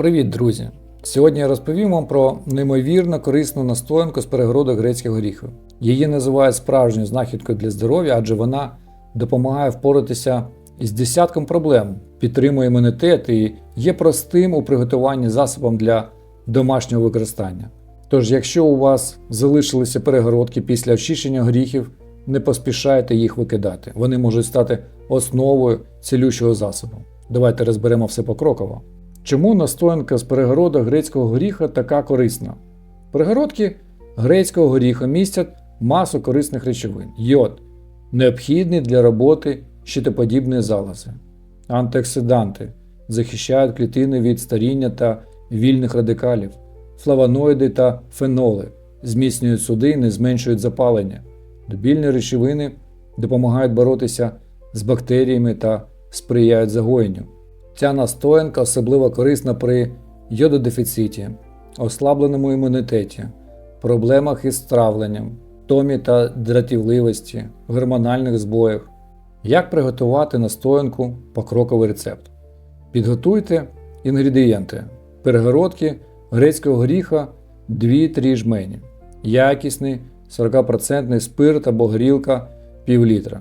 Привіт, друзі! Сьогодні я розповім вам про неймовірно корисну настоянку з перегородок грецьких горіхів. Її називають справжньою знахідкою для здоров'я, адже вона допомагає впоратися із десятком проблем, підтримує імунітет і є простим у приготуванні засобом для домашнього використання. Тож, якщо у вас залишилися перегородки після очищення горіхів, не поспішайте їх викидати. Вони можуть стати основою цілющого засобу. Давайте розберемо все покроково. Чому настоянка з перегородок грецького горіха така корисна? Перегородки грецького горіха містять масу корисних речовин. Йод необхідний для роботи щитоподібної залози. Антиоксиданти захищають клітини від старіння та вільних радикалів. Флавоноїди та феноли зміцнюють судини, зменшують запалення. Добільні речовини допомагають боротися з бактеріями та сприяють загоєнню. Ця настоянка особливо корисна при йододефіциті, ослабленому імунітеті, проблемах із травленням, томі та дратівливості, гормональних збоях. Як приготувати настоянку покроковий рецепт? Підготуйте інгредієнти: перегородки грецького горіха 2-3 жмені, якісний 40% спирт або горілка пів літра,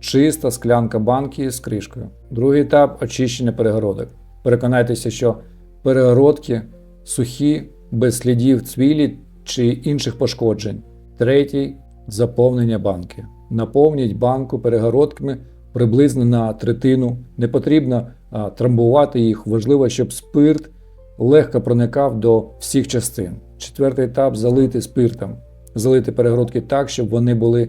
чиста склянка банки з кришкою. Другий етап очищення перегородок. Переконайтеся, що перегородки сухі, без слідів цвілі чи інших пошкоджень. Третій заповнення банки. Наповніть банку перегородками приблизно на третину. Не потрібно а, трамбувати їх. Важливо, щоб спирт легко проникав до всіх частин. Четвертий етап залити спиртом. Залити перегородки так, щоб вони були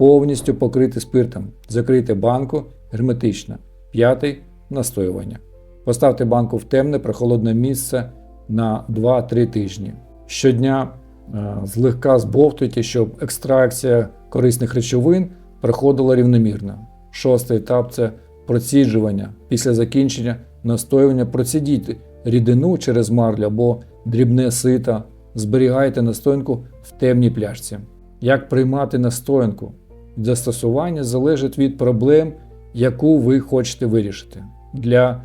повністю покриті спиртом. Закрийте банку герметично. П'ятий настоювання. Поставте банку в темне прохолодне місце на 2-3 тижні. Щодня е, злегка збовтуйте, щоб екстракція корисних речовин проходила рівномірно. Шостий етап це проціджування. Після закінчення настоювання процідіть рідину через марлю або дрібне сито. Зберігайте настоянку в темній пляшці. Як приймати настоянку? Застосування залежить від проблем, яку ви хочете вирішити. Для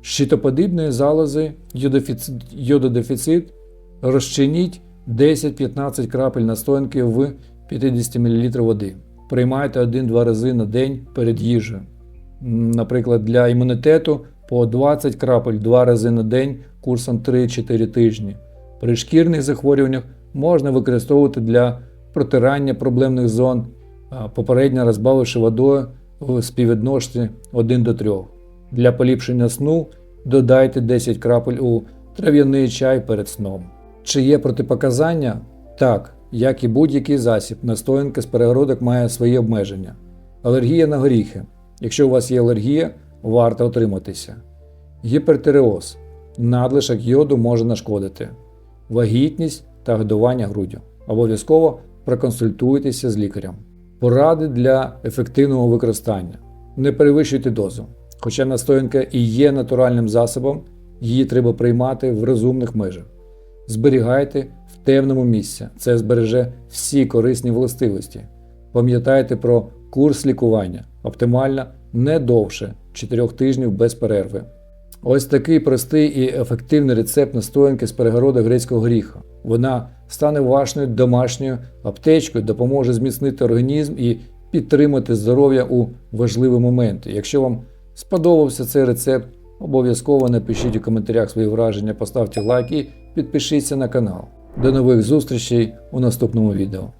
щитоподібної залози йододефіцит розчиніть 10-15 крапель настоянки в 50 мл води. Приймайте 1-2 рази на день перед їжею. Наприклад, для імунітету по 20 крапель 2 рази на день курсом 3-4 тижні. При шкірних захворюваннях можна використовувати для протирання проблемних зон, попередньо розбавивши водою в співвідношенні 1 до 3. Для поліпшення сну додайте 10 крапель у трав'яний чай перед сном. Чи є протипоказання? Так, як і будь-який засіб, настоянка з перегородок має свої обмеження. Алергія на горіхи. Якщо у вас є алергія, варто отриматися. Гіпертиреоз. Надлишок йоду може нашкодити. Вагітність та годування груддю. Обов'язково проконсультуйтеся з лікарем. Поради для ефективного використання. Не перевищуйте дозу. Хоча настоянка і є натуральним засобом, її треба приймати в розумних межах. Зберігайте в темному місці. Це збереже всі корисні властивості. Пам'ятайте про курс лікування. Оптимально не довше 4 тижнів без перерви. Ось такий простий і ефективний рецепт настоянки з перегородок грецького горіха. Вона стане вашою домашньою аптечкою, допоможе зміцнити організм і підтримати здоров'я у важливі моменти. Якщо вам сподобався цей рецепт, обов'язково напишіть у коментарях свої враження, поставте лайк і підпишіться на канал. До нових зустрічей у наступному відео.